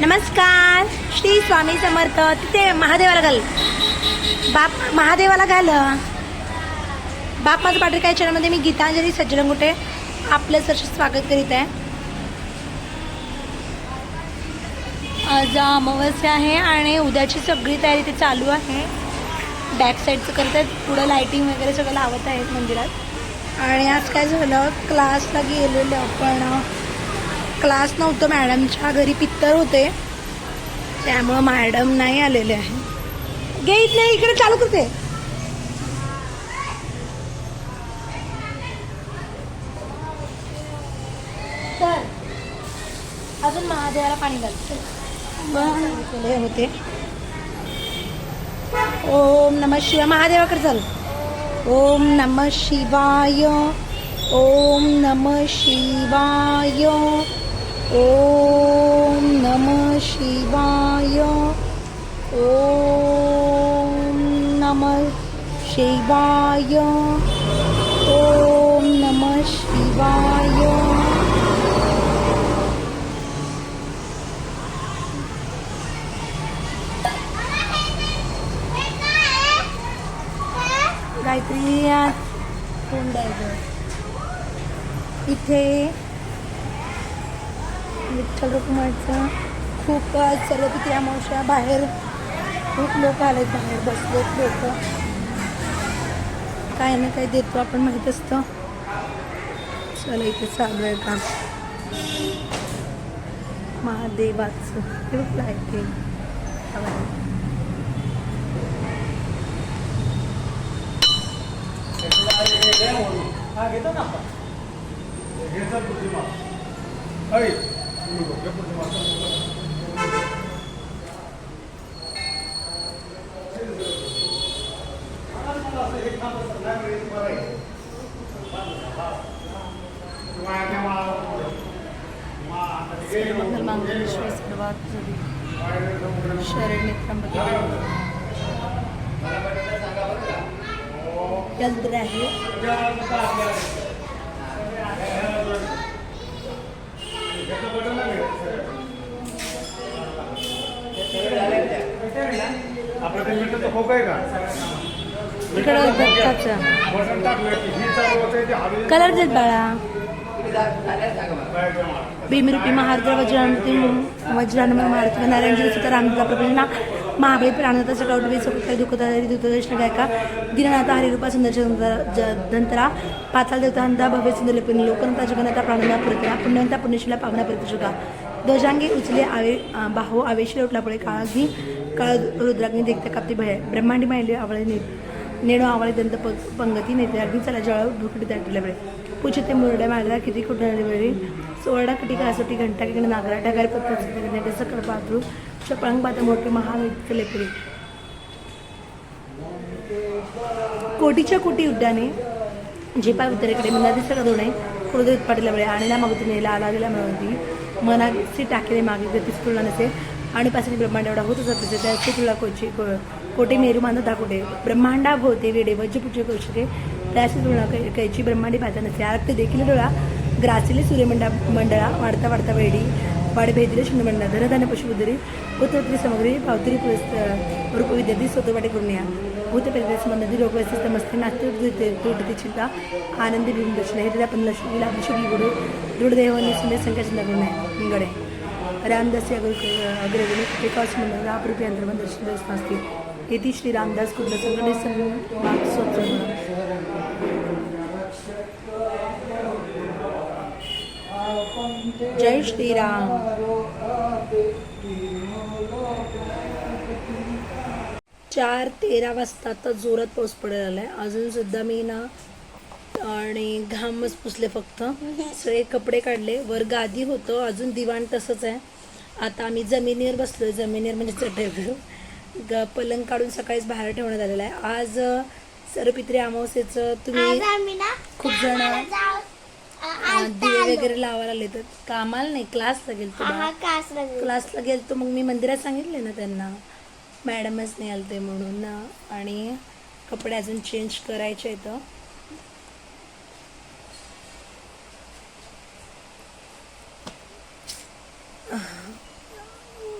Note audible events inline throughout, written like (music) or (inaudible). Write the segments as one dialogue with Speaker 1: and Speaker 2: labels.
Speaker 1: नमस्कार. श्री स्वामी समर्थ. तिथे महादेवाला घाल. बाप महादेवाला घाल. बाप माझं पाटील काय चॅनलमध्ये? मी गीतांजली सज्जनगुटे आपलं सरस स्वागत करीत आहे. आज अमावस्या आहे आणि उद्याची सगळी तयारी ते चालू आहे. बॅक साईडचं करत आहेत. पुढं लाईटिंग वगैरे सगळं लावत आहेत मंदिरात. आणि आज काय झालं? क्लासला गेलेलं पण क्लास नव्हतं मॅडमच्या घरी पित्तर होते. त्यामुळं मॅडम नाही आलेले आहे. घेत नाही इकडे चालू करते. तर अजून महादेवाला पाणी घालते होते. ओम नम शिवाय. महादेवाकडे चाल. ओम नम शिवाय. ओम नम शिवाय. ओम नम शिवाय। ओम नम शिवाय। ओम नम शिवाय। गायत्री कोण आहे इथे विठ्ठल रुक्माचं खूप पित्री अमावस्या बाहेर खूप लोक आलेत बाहेर बसलेत लोक. काय ना काय देतो आपण माहीत असतं. चला इथे चालू आहे काम. महादेवाचं हे बघ लाईटिंग
Speaker 2: हा घेतो ना आपण. Müslüman görüşmesi kıvartı şereli kambıda
Speaker 1: इकडं दत्ताचं कलर देत बाळा. भीमरूपी महारुद्र वज्रांती वज्रानम महारुद्र नारायणजी सुद्धा रामदला प्रभूंना महाबळी प्राणता सकौटवी सकुटकारी दुःखदारी दुःखदर्शन गायका. दीननाथा हरिरूपा सुंदर दंतरा. पाताल देवता भव्य सुंदर लिपिन लोकनता जगन्नाथा प्राणदा पुरतरा पुण्यवंता पुण्यशिला पावना परितशुका ध्वजांगी उचले आवे बाहो आवेशी लोटला पळे काळाग्नी काळ रुद्राग्नी देखते कापती भय. ब्रह्मांडी मायले आवळे ने नेणो आवळे दंत पंगती नेते. अग्नी चला जळ भुकटी दाटले बळे. पूजिते मुरड्या मागला किती कुठे वेळी सोरडा कटी कासोटी घंटा किकडे नागरा ढगारी पत्र सकळ पात्रू चपळंग पात्र मोठे महावेद लेकरी कोटीच्या कोटी उड्डाणे झेपा उत्तरेकडे मनादी सगळं दोणे आहे पाटीला वेळे आणला मागून आला गेला मिळवती मनाची टाकेले मागे गतीस तुलना नसे आणि पासून ब्रह्मांड एवढा होत असायचे त्याची तुला कोची को- कोटे मेरू मानत दाखवते ब्रह्मांडा भोवते वेडे वज्रपुचे कोशिके त्याची तुलना कै- कैची ब्रह्मांडी पाहता नसे आरक्त देखील डोळा ग्रासिले सूर्यमंडा मंडळा वाढता वाढता वेडी वाढ भेदिले शून्यमंडळ धनधान्य पशुबुद्धरी उत्तरी सामग्री पावतरी पुरस्त रूप विद्यार्थी स्वतःवाटे करून या भूत पेरते संबंधी लोक व्यवस्थित नमस्ते नाट्य तुटती चिंता आनंदी भीमदर्शन हे पण लक्ष्मी लाभ शुभी गुरु दृढदेव सुंदर संख्या चिंता करून आहे निंगडे. रामदास अग्र अग्रगणी विकास मंडळ रापरूपी अंतर्मन दर्शन दर्शन असतील येथे श्री रामदास कुंड संघटने स्वतंत्र जय श्रीराम. चार तेरा वाजता आता जोरात पाऊस पडायला आलाय अजून सुद्धा मी ना आणि घामच पुसले फक्त. सगळे कपडे काढले. वर गादी होतं. अजून दिवाण तसंच आहे. आता आम्ही जमिनीवर बसलोय. जमिनीवर म्हणजे चटईवर ग पलंग काढून सकाळीच बाहेर ठेवण्यात आलेलं आहे. आज सर्वपित्री अमावस्येचं तुम्ही खूप जण दिवे. वगैरे लावायला आले तर. कामाला नाही क्लासला गेलतो
Speaker 3: हा
Speaker 1: बा.
Speaker 3: हा कासला गेलो.
Speaker 1: क्लासला गेलतो. मग मी मंदिरात सांगितले ना त्यांना. मॅडमच नाही आलते म्हणून ना. आणि कपडे अजून चेंज करायचे आहेत.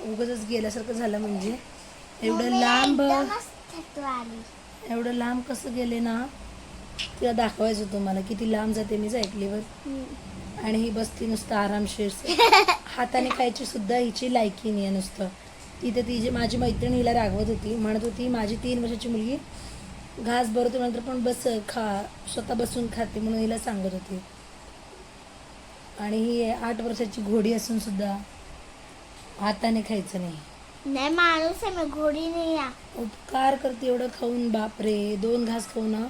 Speaker 1: उगाच गेल्यासारखं झालं म्हणजे. एवढं लांब एवढं लांब कसं गेले ना? तिला दाखवायचं होतं मला किती लांब जाते मीच ऐकलीवर
Speaker 3: हम्म.
Speaker 1: आणि ही बसती नुसतं आरामशीर. (laughs) हाताने खायची सुद्धा हिची लायकी नाही आहे नुसतं. तिथे ती जी माझी मैत्रीण हिला रागवत होती म्हणत होती माझी तीन वर्षाची मुलगी घास भरतो नंतर पण बस खा स्वतः बसून खाते म्हणून हिला सांगत होती. आणि ही आठ वर्षाची घोडी असून सुद्धा हाताने खायचं नाही.
Speaker 3: नाही माणूस आहे मी घोडी नाही
Speaker 1: उपकार करते एवढं खाऊन बापरे दोन घास खाऊन ना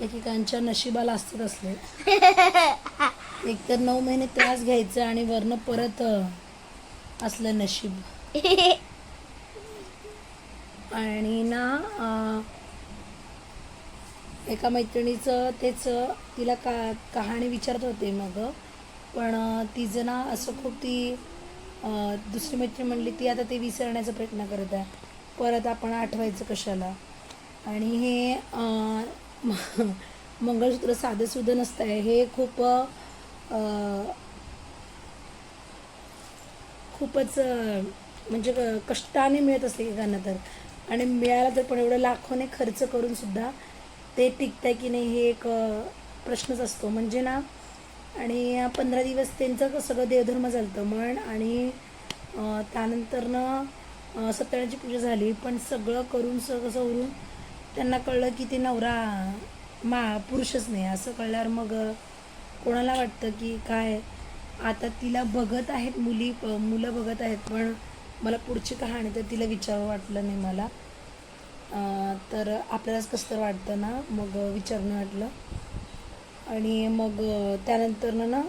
Speaker 1: एकेकांच्या नशिबाला असतात असले. (laughs) एकतर नऊ महिने त्रास घ्यायचा आणि वरनं परत अं, असलं नशीब. आणि ना एका मैत्रिणीचं तेच तिला का कहाणी विचारत होते मग. पण तिचं ना असं खूप ती दुसरी मैत्रीण म्हणली ती आता ते विसरण्याचा प्रयत्न करत आहे. परत आपण आठवायचं कशाला? आणि हे (laughs) मंगळसूत्र साधं सुद्धा नसतं आहे. हे खूप खूपच म्हणजे क- कष्टाने मिळत असते एकांना तर. आणि मिळालं तर पण एवढं लाखोने खर्च करून सुद्धा ते टिकतंय की नाही हे एक प्रश्नच असतो. म्हणजे ना आणि पंधरा दिवस त्यांचं सगळं देवधर्म चालतं. म्हण आणि त्यानंतरनं त्यानंतर पूजा झाली. पण सगळं करून सगळं सवरून त्यांना कळलं की ते नवरा मा पुरुषच नाही. असं कळल्यावर मग कोणाला वाटतं की काय? आता तिला बघत आहेत मुली मुलं बघत आहेत. पण मला पुढची कहाणी तर तिला विचारावं वाटलं नाही मला तर आपल्यालाच कसं तर वाटतं ना मग विचारणं वाटलं आणि मग त्यानंतर ना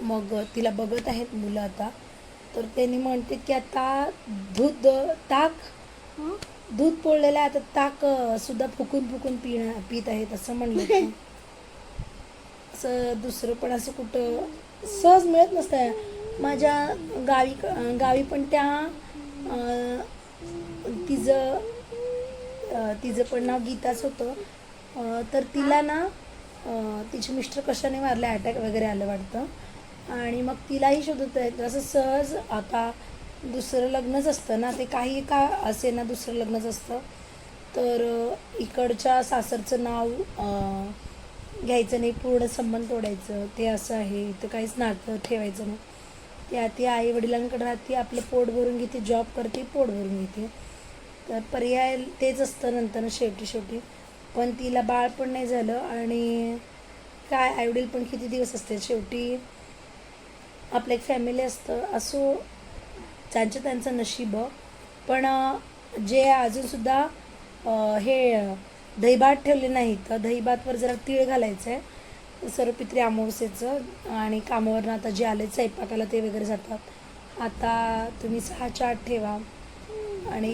Speaker 1: मग तिला बघत आहेत मुलं आता तर त्यांनी म्हणते की आता दूध ताक? दूध पोळलेलं आहे आता ताक सुद्धा फुकून फुकून पिणं पित आहेत असं म्हणलं. (laughs) असं दुसरं पण असं कुठं सहज मिळत नसतं माझ्या गावी गावी पण त्या तिचं तिचं पण नाव गीताच होतं. तर तिला ना तिचे मिस्टर कशाने मारले अटॅक वगैरे आलं वाटतं. आणि मग तिलाही शोधत आहेत असं सहज आता दुसरं लग्नच असतं ना ते काही का असे ना दुसरं लग्नच असतं. तर इकडच्या सासरचं नाव घ्यायचं नाही पूर्ण संबंध तोडायचं ते असं आहे इथं काहीच नातं ठेवायचं नाही. या ती आई वडिलांकडे राहते आपलं पोट भरून घेते जॉब करते पोट भरून घेते. तर पर्याय तेच असतं नंतर शेवटी शेवटी. पण तिला बाळ पण नाही झालं आणि काय आईवडील पण किती दिवस असते शेवटी आपलं एक फॅमिली असतं. असो त्यांचं त्यांचं नशीब. पण जे अजूनसुद्धा हे दहीभात ठेवले नाही तर दहीभातवर जरा तीळ घालायचं आहे सर्वपित्री अमावस्येचं आणि कामावरनं आता जे आले स्वयंपाकाला ते वगैरे जातात. आता तुम्ही सहाच्या आठ ठेवा. आणि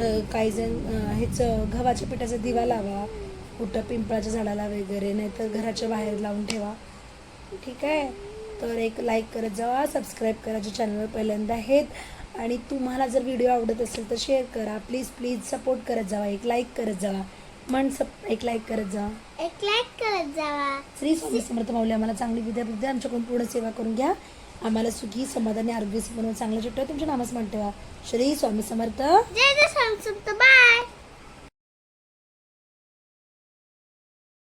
Speaker 1: काहीजण काही जण ह्याचं गव्हाच्या पिठाचा दिवा लावा कुठं पिंपळाच्या झाडाला वगैरे नाहीतर घराच्या बाहेर लावून ठेवा. ठीक आहे? तर एक लाईक करत जावा सबस्क्राईब करा जे चॅनलवर पहिल्यांदा आहेत. आणि तुम्हाला जर व्हिडिओ आवडत असेल तर शेअर करा. प्लीज प्लीज सपोर्ट करत जावा. एक लाईक करत जावा. मन सप एक लाईक करत जावा
Speaker 3: एक लाईक करत जावा
Speaker 1: श्री स्वामी समर्थ माऊली आम्हाला चांगली विद्या बुद्धी आमच्याकडून पूर्ण सेवा करून घ्या. आम्हाला सुखी समाधानी आरोग्य बनवून चांगलं ठेवा तुमच्या नामच म्हण ठेवा. श्री स्वामी समर्थ.
Speaker 3: जय जय स्वामी समर्थ. बाय